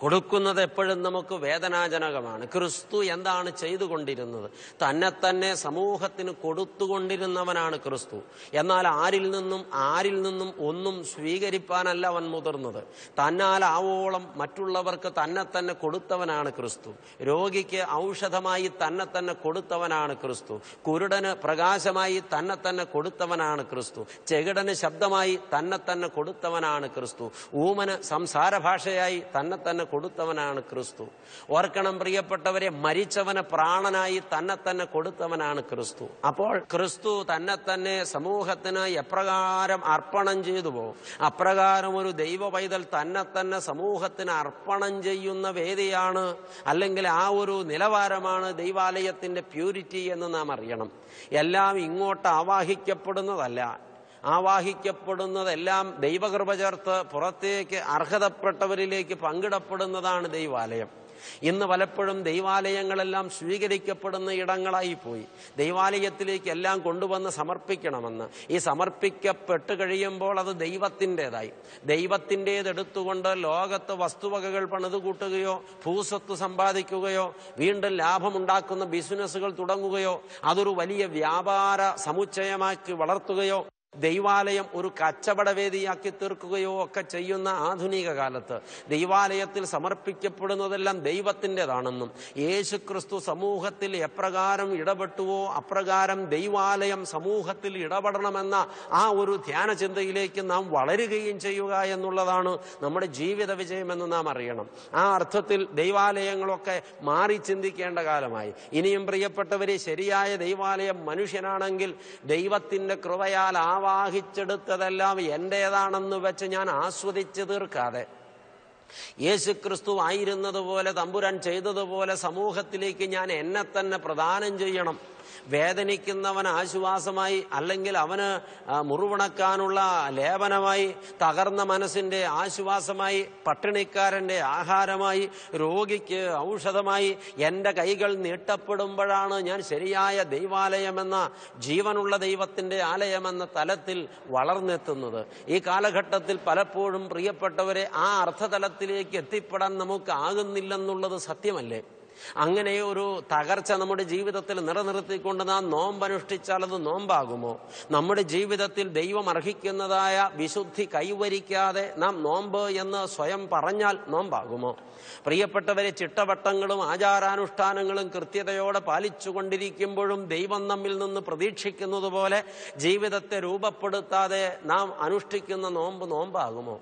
കൊടുക്കുന്നത് എപ്പോഴും നമുക്ക് വേദനാജനകമാണ്. ക്രിസ്തു എന്താണ് ചെയ്തുകൊണ്ടിരുന്നത്? തന്നെ തന്നെ സമൂഹത്തിന് കൊടുത്തുകൊണ്ടിരുന്നവനാണ് ക്രിസ്തു. എന്നാൽ ആരിൽ നിന്നും ആരിൽ നിന്നും ഒന്നും സ്വീകരിപ്പാനല്ല അവൻ മുതിർന്നത്. തന്നാൽ ആവോളം മറ്റുള്ളവർക്ക് തന്നെ തന്നെ കൊടുത്തവനാണ് ക്രിസ്തു. രോഗിക്ക് ഔഷധമായി തന്നെ തന്നെ കൊടുത്തവനാണ് ക്രിസ്തു. കുരുടന് പ്രകാശമായി തന്നെ തന്നെ കൊടുത്തവനാണ് ക്രിസ്തു. ചെകിടന് ശബ്ദമായി തന്നെ തന്നെ കൊടുത്തവനാണ് ക്രിസ്തു. ഊമന് സംസാര ഭാഷയായി തന്നെ തന്നെ കൊടുത്തവനാണ് ക്രിസ്തു. ഓർക്കണം പ്രിയപ്പെട്ടവരെ മരിച്ചവന് പ്രാണനായി തന്നെ തന്നെ കൊടുത്തവനാണ് ക്രിസ്തു. അപ്പോൾ ക്രിസ്തു തന്നെ തന്നെ സമൂഹത്തിന് എപ്രകാരം അർപ്പണം ചെയ്തുവോ അപ്രകാരം ഒരു ദൈവ പൈതൽ തന്നെ തന്നെ സമൂഹത്തിന് അർപ്പണം ചെയ്യുന്ന വേദിയാണ് അല്ലെങ്കിൽ ആ ഒരു നിലവാരമാണ് ദൈവാലയത്തിന്റെ പ്യൂരിറ്റി എന്ന് നാം അറിയണം. എല്ലാം ഇങ്ങോട്ട് ആവാഹിക്കപ്പെടുന്നതല്ല. ആവാഹിക്കപ്പെടുന്നതെല്ലാം ദൈവകൃപ ചേർത്ത് പുറത്തേക്ക് അർഹതപ്പെട്ടവരിലേക്ക് പങ്കിടപ്പെടുന്നതാണ് ദൈവാലയം. ഇന്ന് പലപ്പോഴും ദൈവാലയങ്ങളെല്ലാം സ്വീകരിക്കപ്പെടുന്ന ഇടങ്ങളായി പോയി. ദൈവാലയത്തിലേക്ക് എല്ലാം കൊണ്ടുവന്ന് സമർപ്പിക്കണമെന്ന്. ഈ സമർപ്പിക്കപ്പെട്ട് കഴിയുമ്പോൾ അത് ദൈവത്തിന്റെതായി. ദൈവത്തിന്റേതെടുത്തുകൊണ്ട് ലോകത്ത് വസ്തുവകകൾ പണിത് കൂട്ടുകയോ ഭൂസ്വത്ത് സമ്പാദിക്കുകയോ വീണ്ടും ലാഭമുണ്ടാക്കുന്ന ബിസിനസ്സുകൾ തുടങ്ങുകയോ അതൊരു വലിയ വ്യാപാര സമുച്ചയമാക്കി വളർത്തുകയോ ദൈവാലയം ഒരു കച്ചവടവേദിയാക്കി തീർക്കുകയോ ഒക്കെ ചെയ്യുന്ന ആധുനിക കാലത്ത് ദൈവാലയത്തിൽ സമർപ്പിക്കപ്പെടുന്നതെല്ലാം ദൈവത്തിന്റെതാണെന്നും യേശു ക്രിസ്തു സമൂഹത്തിൽ എപ്രകാരം ഇടപെട്ടുവോ അപ്രകാരം ദൈവാലയം സമൂഹത്തിൽ ഇടപെടണമെന്ന ആ ഒരു ധ്യാന ചിന്തയിലേക്ക് നാം വളരുകയും ചെയ്യുക എന്നുള്ളതാണ് നമ്മുടെ ജീവിത വിജയമെന്ന് നാം അറിയണം. ആ അർത്ഥത്തിൽ ദൈവാലയങ്ങളൊക്കെ മാറി ചിന്തിക്കേണ്ട കാലമായി. ഇനിയും പ്രിയപ്പെട്ടവരെ ശരിയായ ദൈവാലയം മനുഷ്യനാണെങ്കിൽ ദൈവത്തിന്റെ കൃപയാൽ ആവാഹിച്ചെടുത്തതെല്ലാം എന്റേതാണെന്ന് വെച്ച് ഞാൻ ആസ്വദിച്ചു തീർക്കാതെ. യേശു ക്രിസ്തു ആയിരുന്നതുപോലെ തമ്പുരാൻ ചെയ്തതുപോലെ സമൂഹത്തിലേക്ക് ഞാൻ എന്നെ തന്നെ പ്രദാനം ചെയ്യണം. വേദനിക്കുന്നവൻ ആശ്വാസമായി അല്ലെങ്കിൽ അവന് മുറിവുണക്കാനുള്ള ലേപനമായി തകർന്ന മനസ്സിന്റെ ആശ്വാസമായി പട്ടിണിക്കാരന്റെ ആഹാരമായി രോഗിക്ക് ഔഷധമായി എന്റെ കൈകൾ നീട്ടപ്പെടുമ്പോഴാണ് ഞാൻ ശരിയായ ദൈവാലയമെന്ന ജീവനുള്ള ദൈവത്തിന്റെ ആലയമെന്ന തലത്തിൽ വളർന്നെത്തുന്നത്. ഈ കാലഘട്ടത്തിൽ പലപ്പോഴും പ്രിയപ്പെട്ടവരെ ആ അർത്ഥതലത്തിലേക്ക് എത്തിപ്പെടാൻ നമുക്ക് ആകുന്നില്ലെന്നുള്ളത് സത്യമല്ലേ? അങ്ങനെ ഒരു തകർച്ച നമ്മുടെ ജീവിതത്തിൽ നിലനിർത്തിക്കൊണ്ട് നാം നോമ്പനുഷ്ഠിച്ചാൽ അത് നോമ്പാകുമോ? നമ്മുടെ ജീവിതത്തിൽ ദൈവം അർഹിക്കുന്നതായ വിശുദ്ധി കൈവരിക്കാതെ നാം നോമ്പ് എന്ന് സ്വയം പറഞ്ഞാൽ നോമ്പാകുമോ? പ്രിയപ്പെട്ടവരെ ചിട്ടവട്ടങ്ങളും ആചാരാനുഷ്ഠാനങ്ങളും കൃത്യതയോടെ പാലിച്ചുകൊണ്ടിരിക്കുമ്പോഴും ദൈവം നമ്മിൽ നിന്ന് പ്രതീക്ഷിക്കുന്നത് പോലെ ജീവിതത്തെ രൂപപ്പെടുത്താതെ നാം അനുഷ്ഠിക്കുന്ന നോമ്പ് നോമ്പാകുമോ?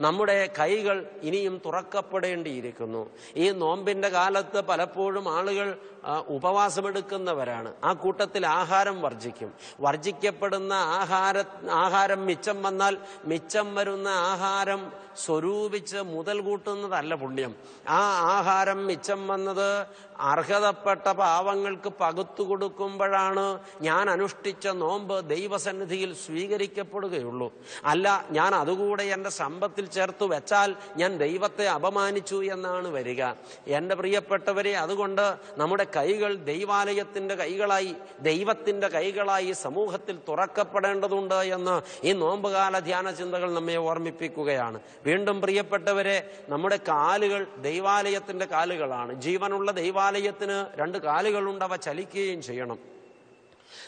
നമ്മുടെ കൈകൾ ഇനിയും തുറക്കപ്പെടേണ്ടിയിരിക്കുന്നു. ഈ നോമ്പിന്റെ കാലത്ത് പലപ്പോഴും ആളുകൾ ഉപവാസമെടുക്കുന്നവരാണ്. ആ കൂട്ടത്തിൽ ആഹാരം വർജിക്കും വർജിക്കപ്പെടുന്ന ആഹാര ആഹാരം മിച്ചം വന്നാൽ മിച്ചം വരുന്ന ആഹാരം സ്വരൂപിച്ച് മുതൽ കൂട്ടുന്നതല്ല പുണ്യം. ആ ആഹാരം മിച്ചം വന്നത് അർഹതപ്പെട്ട പാവങ്ങൾക്ക് പകുത്തു കൊടുക്കുമ്പോഴാണ് ഞാൻ അനുഷ്ഠിച്ച നോമ്പ് ദൈവസന്നിധിയിൽ സ്വീകരിക്കപ്പെടുകയുള്ളൂ. അല്ല ഞാൻ അതുകൂടെ എന്റെ സമ്പത്തിൽ ചേർത്ത് വെച്ചാൽ ഞാൻ ദൈവത്തെ അപമാനിച്ചു എന്നാണ് വരിക. എന്റെ പ്രിയപ്പെട്ടവരെ അതുകൊണ്ട് നമ്മുടെ കൈകൾ ദൈവാലയത്തിന്റെ കൈകളായി ദൈവത്തിന്റെ കൈകളായി സമൂഹത്തിൽ തുറക്കപ്പെടേണ്ടതുണ്ട് എന്ന് ഈ നോമ്പുകാല ധ്യാന ചിന്തകൾ നമ്മെ ഓർമ്മിപ്പിക്കുകയാണ്. വീണ്ടും പ്രിയപ്പെട്ടവരെ നമ്മുടെ കാലുകൾ ദൈവാലയത്തിന്റെ കാലുകളാണ്. ജീവനുള്ള ദൈവാലയത്തിന് രണ്ട് കാലുകളുണ്ട് അവ ചലിക്കുകയും ചെയ്യണം.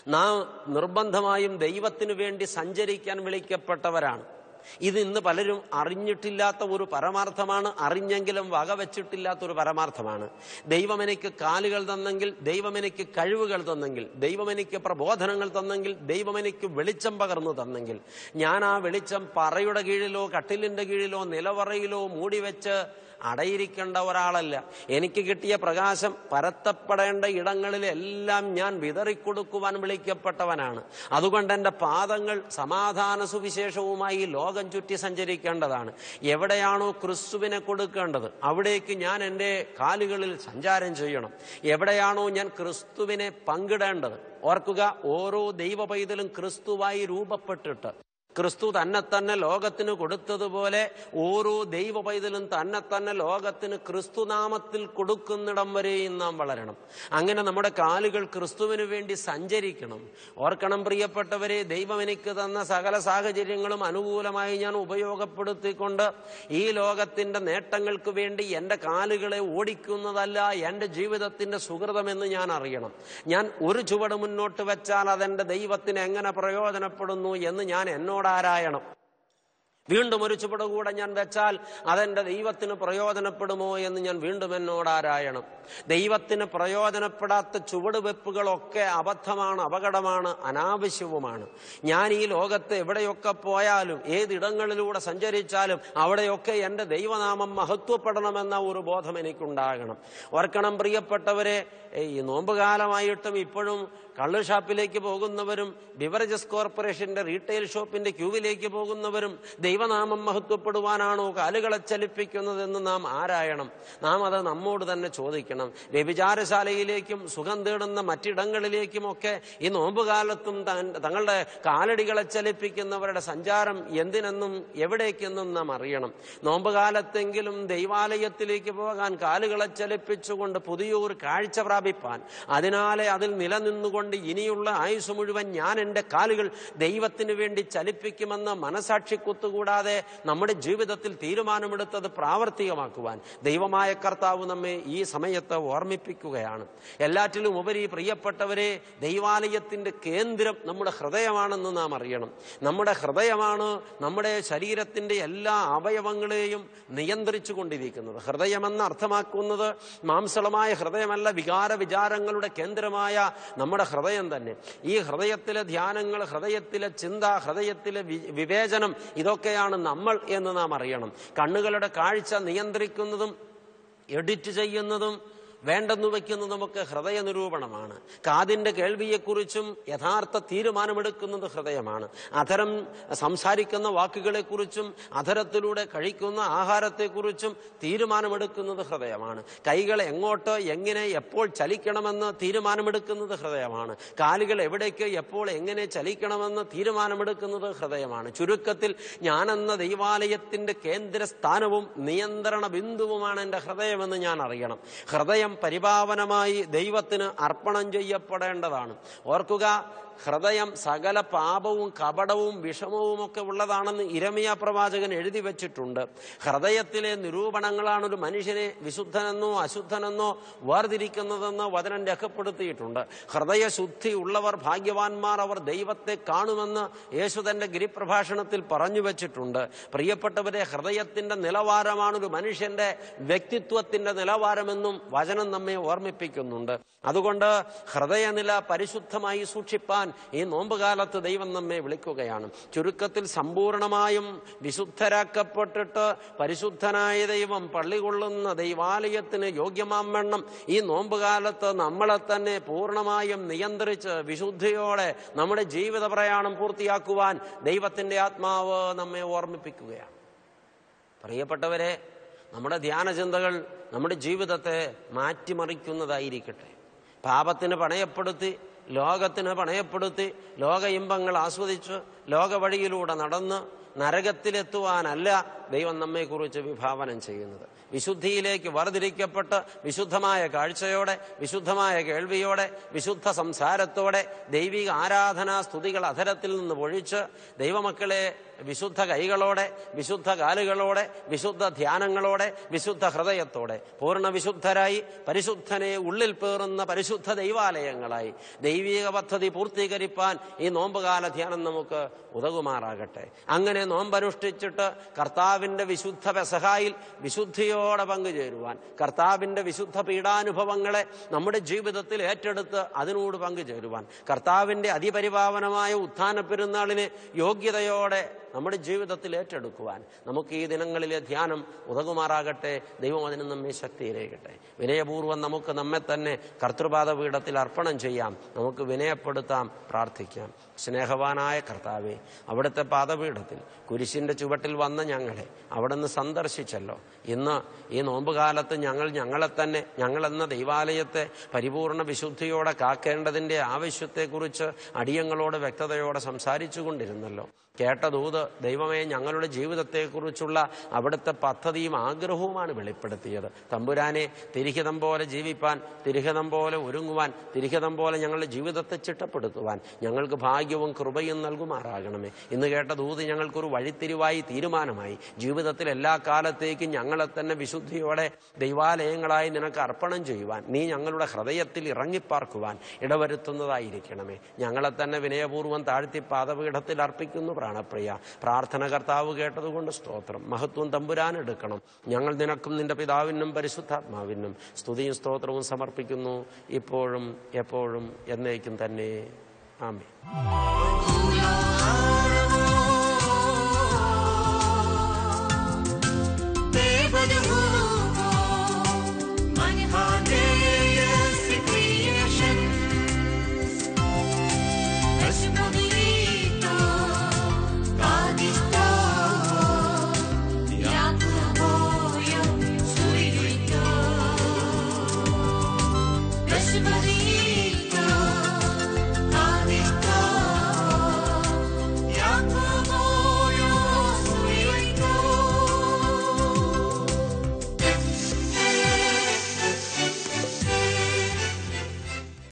നാം നിർബന്ധമായും ദൈവത്തിനു വേണ്ടി സഞ്ചരിക്കാൻ വിളിക്കപ്പെട്ടവരാണ്. ഇത് ഇന്ന് പലരും അറിഞ്ഞിട്ടില്ലാത്ത ഒരു പരമാർത്ഥമാണ്. അറിഞ്ഞെങ്കിലും വകവെച്ചിട്ടില്ലാത്ത ഒരു പരമാർത്ഥമാണ്. ദൈവമെനിക്ക് കാലുകൾ തന്നെങ്കിൽ ദൈവമെനിക്ക് കഴിവുകൾ തന്നെങ്കിൽ ദൈവമെനിക്ക് പ്രബോധനങ്ങൾ തന്നെങ്കിൽ ദൈവമെനിക്ക് വെളിച്ചം പകർന്നു തന്നെങ്കിൽ ഞാൻ ആ വെളിച്ചം പറയുടെ കീഴിലോ കട്ടിലിന്റെ കീഴിലോ നിലവറയിലോ മൂടിവെച്ച് അടയിരിക്കേണ്ട ഒരാളല്ല. എനിക്ക് കിട്ടിയ പ്രകാശം പരത്തപ്പെടേണ്ട ഇടങ്ങളിലെല്ലാം ഞാൻ വിതറിക്കൊടുക്കുവാൻ വിളിക്കപ്പെട്ടവനാണ്. അതുകൊണ്ട് എന്റെ പാദങ്ങൾ സമാധാന സുവിശേഷവുമായി ലോകം ചുറ്റി സഞ്ചരിക്കേണ്ടതാണ്. എവിടെയാണോ ക്രിസ്തുവിനെ കൊടുക്കേണ്ടത് അവിടേക്ക് ഞാൻ എന്റെ കാലുകളിൽ സഞ്ചാരം ചെയ്യണം. എവിടെയാണോ ഞാൻ ക്രിസ്തുവിനെ പങ്കിടേണ്ടത് ഓർക്കുക ഓരോ ദൈവ പൈതലും ക്രിസ്തുവായി രൂപപ്പെട്ടിട്ട്. ക്രിസ്തു തന്നെ തന്നെ ലോകത്തിന് കൊടുത്തതുപോലെ ഓരോ ദൈവ പൈതലും തന്നെ തന്നെ ലോകത്തിന് ക്രിസ്തുനാമത്തിൽ കൊടുക്കുന്നിടം വരെയും നാം വളരണം. അങ്ങനെ നമ്മുടെ കാലുകൾ ക്രിസ്തുവിന് വേണ്ടി സഞ്ചരിക്കണം. ഓർക്കണം പ്രിയപ്പെട്ടവരെ ദൈവം എനിക്ക് തന്ന സകല സാഹചര്യങ്ങളും അനുകൂലമായി ഞാൻ ഉപയോഗപ്പെടുത്തിക്കൊണ്ട് ഈ ലോകത്തിന്റെ നേട്ടങ്ങൾക്ക് വേണ്ടി എന്റെ കാലുകളെ ഓടിക്കുന്നതല്ല എന്റെ ജീവിതത്തിന്റെ സുഹൃതമെന്ന് ഞാൻ അറിയണം. ഞാൻ ഒരു ചുവട് മുന്നോട്ട് വെച്ചാൽ അതെന്റെ ദൈവത്തിന് എങ്ങനെ പ്രയോജനപ്പെടുന്നു എന്ന് ഞാൻ എന്നോടാരായണം വീണ്ടും ഒരു ചുവട് കൂടെ ഞാൻ വെച്ചാൽ അതെന്റെ ദൈവത്തിന് പ്രയോജനപ്പെടുമോ എന്ന് ഞാൻ വീണ്ടും എന്നോട് ആരായണം? ദൈവത്തിന് പ്രയോജനപ്പെടാത്ത ചുവടുവെപ്പുകളൊക്കെ അബദ്ധമാണ് അപകടമാണ് അനാവശ്യവുമാണ്. ഞാൻ ഈ ലോകത്ത് എവിടെയൊക്കെ പോയാലും ഏതിടങ്ങളിലൂടെ സഞ്ചരിച്ചാലും അവിടെയൊക്കെ എന്റെ ദൈവനാമം മഹത്വപ്പെടണമെന്ന ഒരു ബോധം എനിക്കുണ്ടാകണം. ഓർക്കണം പ്രിയപ്പെട്ടവരെ ഈ നോമ്പുകാലമായിട്ടും ഇപ്പോഴും കള്ള് ഷാപ്പിലേക്ക് പോകുന്നവരും ബിവറേജസ് കോർപ്പറേഷന്റെ റീറ്റെയിൽ ഷോപ്പിന്റെ ക്യൂവിലേക്ക് പോകുന്നവരും ദൈവനാമം മഹത്വപ്പെടുവാനാണോ കാലുകളെ ചലിപ്പിക്കുന്നതെന്ന് നാം ആരായണം? നാം അത് നമ്മോട് തന്നെ ചോദിക്കണം. വ്യഭിചാരശാലയിലേക്കും സുഖം തേടുന്ന മറ്റിടങ്ങളിലേക്കുമൊക്കെ ഈ നോമ്പുകാലത്തും തങ്ങളുടെ കാലടികളെ ചലിപ്പിക്കുന്നവരുടെ സഞ്ചാരം എന്തിനെന്നും എവിടേക്കെന്നും നാം അറിയണം. നോമ്പുകാലത്തെങ്കിലും ദൈവാലയത്തിലേക്ക് പോകാൻ കാലുകളെ ചലിപ്പിച്ചുകൊണ്ട് പുതിയൊരു കാഴ്ച പ്രാപിപ്പാൻ. അതിനാലെ അതിൽ നിലനിന്നുകൊണ്ട് ഇനിയുള്ള ആയുസ് മുഴുവൻ ഞാൻ എന്റെ കാലുകൾ ദൈവത്തിന് വേണ്ടി ചലിപ്പിക്കുമെന്ന് മനസാക്ഷി കുത്തുകൂടാതെ നമ്മുടെ ജീവിതത്തിൽ തീരുമാനമെടുത്തത് പ്രാവർത്തികമാക്കുവാൻ ദൈവമായ കർത്താവ് നമ്മെ ഈ സമയത്ത് ഓർമ്മിപ്പിക്കുകയാണ്. എല്ലാറ്റിലും ഉപരി പ്രിയപ്പെട്ടവരെ ദൈവാലയത്തിന്റെ കേന്ദ്രം നമ്മുടെ ഹൃദയമാണെന്ന് നാം അറിയണം. നമ്മുടെ ഹൃദയമാണ് നമ്മുടെ ശരീരത്തിന്റെ എല്ലാ അവയവങ്ങളെയും നിയന്ത്രിച്ചു കൊണ്ടിരിക്കുന്നത്. ഹൃദയമെന്ന് അർത്ഥമാക്കുന്നത് മാംസളമായ ഹൃദയമല്ല വികാര വിചാരങ്ങളുടെ കേന്ദ്രമായ നമ്മുടെ ഹൃദയം തന്നെ. ഈ ഹൃദയത്തിലെ ധ്യാനങ്ങൾ ഹൃദയത്തിലെ ചിന്ത ഹൃദയത്തിലെ വിവേചനം ഇതൊക്കെയാണ് നമ്മൾ എന്ന് നാം അറിയണം. കണ്ണുകളുടെ കാഴ്ച നിയന്ത്രിക്കുന്നതും എഡിറ്റ് ചെയ്യുന്നതും വേണ്ടെന്ന് വയ്ക്കുന്നത് നമുക്ക് ഹൃദയ നിരൂപണമാണ് കാതിന്റെ കേൾവിയെക്കുറിച്ചും യഥാർത്ഥ തീരുമാനമെടുക്കുന്നത് ഹൃദയമാണ്. അധരം സംസാരിക്കുന്ന വാക്കുകളെക്കുറിച്ചും അധരത്തിലൂടെ കഴിക്കുന്ന ആഹാരത്തെക്കുറിച്ചും തീരുമാനമെടുക്കുന്നത് ഹൃദയമാണ്. കൈകൾ എങ്ങോട്ട് എങ്ങനെ എപ്പോൾ ചലിക്കണമെന്ന് തീരുമാനമെടുക്കുന്നത് ഹൃദയമാണ്. കാലുകൾ എവിടേക്ക് എപ്പോൾ എങ്ങനെ ചലിക്കണമെന്ന് തീരുമാനമെടുക്കുന്നത് ഹൃദയമാണ്. ചുരുക്കത്തിൽ ഞാനെന്ന ദൈവാലയത്തിന്റെ കേന്ദ്ര സ്ഥാനവും നിയന്ത്രണ ബിന്ദുവുമാണ് എന്റെ ഹൃദയമെന്ന് ഞാൻ അറിയണം. ഹൃദയം പരിപാവനമായി ദൈവത്തിന് അർപ്പണം ചെയ്യപ്പെടേണ്ടതാണ്. ഓർക്കുക ഹൃദയം സകല പാപവും കപടവും വിഷമവും ഒക്കെ ഉള്ളതാണെന്ന് ഇരമിയ പ്രവാചകൻ എഴുതി വച്ചിട്ടുണ്ട്. ഹൃദയത്തിലെ നിരൂപണങ്ങളാണ് ഒരു മനുഷ്യനെ വിശുദ്ധനെന്നോ അശുദ്ധനെന്നോ വേർതിരിക്കുന്നതെന്ന് വചനം രേഖപ്പെടുത്തിയിട്ടുണ്ട്. ഹൃദയശുദ്ധി ഉള്ളവർ ഭാഗ്യവാന്മാർ അവർ ദൈവത്തെ കാണുമെന്ന് യേശു തന്റെ ഗിരിപ്രഭാഷണത്തിൽ പറഞ്ഞു വച്ചിട്ടുണ്ട്. പ്രിയപ്പെട്ടവരെ ഹൃദയത്തിന്റെ നിലവാരമാണ് ഒരു മനുഷ്യന്റെ വ്യക്തിത്വത്തിന്റെ നിലവാരമെന്നും വചനം നമ്മെ ഓർമ്മിപ്പിക്കുന്നുണ്ട്. അതുകൊണ്ട് ഹൃദയനില പരിശുദ്ധമായി സൂക്ഷിപ്പാൻ ഈ നോമ്പുകാലത്ത് ദൈവം നമ്മെ വിളിക്കുകയാണ്. ചുരുക്കത്തിൽ സമ്പൂർണമായും വിശുദ്ധരാക്കപ്പെട്ടിട്ട് പരിശുദ്ധനായ ദൈവം പള്ളി കൊള്ളുന്ന ദൈവാലയത്തിന് യോഗ്യമാം ഈ നോമ്പുകാലത്ത് നമ്മളെ തന്നെ പൂർണമായും നിയന്ത്രിച്ച് വിശുദ്ധിയോടെ നമ്മുടെ ജീവിത പ്രയാണം പൂർത്തിയാക്കുവാൻ ദൈവത്തിന്റെ ആത്മാവ് നമ്മെ ഓർമ്മിപ്പിക്കുകയാണ്. പ്രിയപ്പെട്ടവരെ നമ്മുടെ ധ്യാനചിന്തകൾ നമ്മുടെ ജീവിതത്തെ മാറ്റിമറിക്കുന്നതായിരിക്കട്ടെ. പാപത്തിന് പണയപ്പെടുത്തി ലോകത്തിന് പണയപ്പെടുത്തി ലോക ഇമ്പങ്ങൾ ആസ്വദിച്ച് ലോക വഴിയിലൂടെ നടന്ന് നരകത്തിലെത്തുവാനല്ല ദൈവം നമ്മെക്കുറിച്ച് വിഭാവനം ചെയ്യുന്നത്. വിശുദ്ധിയിലേക്ക് വേർതിരിക്കപ്പെട്ട് വിശുദ്ധമായ കാഴ്ചയോടെ വിശുദ്ധമായ കേൾവിയോടെ വിശുദ്ധ സംസാരത്തോടെ ദൈവിക ആരാധനാ സ്തുതികൾ അധരത്തിൽ നിന്ന് പൊഴിച്ച് ദൈവമക്കളെ വിശുദ്ധ കൈകളോടെ വിശുദ്ധ കാലുകളോടെ വിശുദ്ധ ധ്യാനങ്ങളോടെ വിശുദ്ധ ഹൃദയത്തോടെ പൂർണ വിശുദ്ധരായി പരിശുദ്ധനെ ഉള്ളിൽ പേറുന്ന പരിശുദ്ധ ദൈവാലയങ്ങളായി ദൈവിക പദ്ധതി പൂർത്തീകരിപ്പാൻ ഈ നോമ്പുകാല ധ്യാനം നമുക്ക് ഉതകുമാറാകട്ടെ. അങ്ങനെ നോമ്പനുഷ്ഠിച്ചിട്ട് കർത്താവിന്റെ വിശുദ്ധ പെസഹായിൽ വിശുദ്ധിയോടെ പങ്കുചേരുവാൻ കർത്താവിന്റെ വിശുദ്ധ പീഡാനുഭവങ്ങളെ നമ്മുടെ ജീവിതത്തിൽ ഏറ്റെടുത്ത് അതിനോട് പങ്കുചേരുവാൻ കർത്താവിന്റെ അതിപരിപാവനമായ ഉത്ഥാന പെരുന്നാളിനെ യോഗ്യതയോടെ നമ്മുടെ ജീവിതത്തിൽ ഏറ്റെടുക്കുവാൻ നമുക്ക് ഈ ദിനങ്ങളിലെ ധ്യാനം ഉതകുമാറാകട്ടെ. ദൈവം അതിന് നമ്മെ ശക്തിയിലേക്കട്ടെ വിനയപൂർവം നമുക്ക് നമ്മെ തന്നെ കർത്തൃപാദപീഠത്തിൽ അർപ്പണം ചെയ്യാം. നമുക്ക് വിനയപ്പെടുത്താം പ്രാർത്ഥിക്കാം. സ്നേഹവാനായ കർത്താവെ അവിടുത്തെ പാദപീഠത്തിൽ കുരിശിന്റെ ചുവട്ടിൽ വന്ന ഞങ്ങളെ അവിടുന്ന് സന്ദർശിച്ചല്ലോ. ഇന്ന് ഈ നോമ്പുകാലത്ത് ഞങ്ങൾ ഞങ്ങളെ തന്നെ ഞങ്ങളെന്ന ദൈവാലയത്തെ പരിപൂർണ വിശുദ്ധിയോടെ കാക്കേണ്ടതിന്റെ ആവശ്യത്തെക്കുറിച്ച് അടിയങ്ങളോട് വ്യക്തതയോടെ സംസാരിച്ചു കൊണ്ടിരുന്നല്ലോ കേട്ട ദൂത് ദൈവമേ ഞങ്ങളുടെ ജീവിതത്തെക്കുറിച്ചുള്ള അവിടുത്തെ പദ്ധതിയും ആഗ്രഹവുമാണ് വെളിപ്പെടുത്തിയത്. തമ്പുരാനെ തിരിഹിതം പോലെ ജീവിപ്പാൻ തിരിഹിതം പോലെ ഒരുങ്ങുവാൻ തിരിഹിതം പോലെ ഞങ്ങളുടെ ജീവിതത്തെ ചിട്ടപ്പെടുത്തുവാൻ ഞങ്ങൾക്ക് ഭാഗ്യവും കൃപയും നൽകുമാറാകണമേ. ഇന്ന് കേട്ട ദൂത് ഞങ്ങൾക്കൊരു വഴിത്തിരിവായി തീരുമാനമായി. ജീവിതത്തിൽ എല്ലാ കാലത്തേക്കും ഞങ്ങളെ തന്നെ വിശുദ്ധിയോടെ ദൈവാലയങ്ങളായി നിനക്ക് അർപ്പണം ചെയ്യുവാൻ നീ ഞങ്ങളുടെ ഹൃദയത്തിൽ ഇറങ്ങിപ്പാർക്കുവാൻ ഇടവരുത്തുന്നതായിരിക്കണമേ. ഞങ്ങളെ തന്നെ വിനയപൂർവം താഴ്ത്തി പാദപീഠത്തിൽ അർപ്പിക്കുന്നു പ്രാണപ്രിയ പ്രാർത്ഥന കർത്താവ് കേട്ടതുകൊണ്ട് സ്തോത്രം. മഹത്വം തമ്പുരാൻ എടുക്കണം. ഞങ്ങൾ നിനക്കും നിന്റെ പിതാവിനും പരിശുദ്ധാത്മാവിനും സ്തുതിയും സ്തോത്രവും സമർപ്പിക്കുന്നു. ഇപ്പോഴും എപ്പോഴും എന്നേക്കും തന്നെ. ആമേ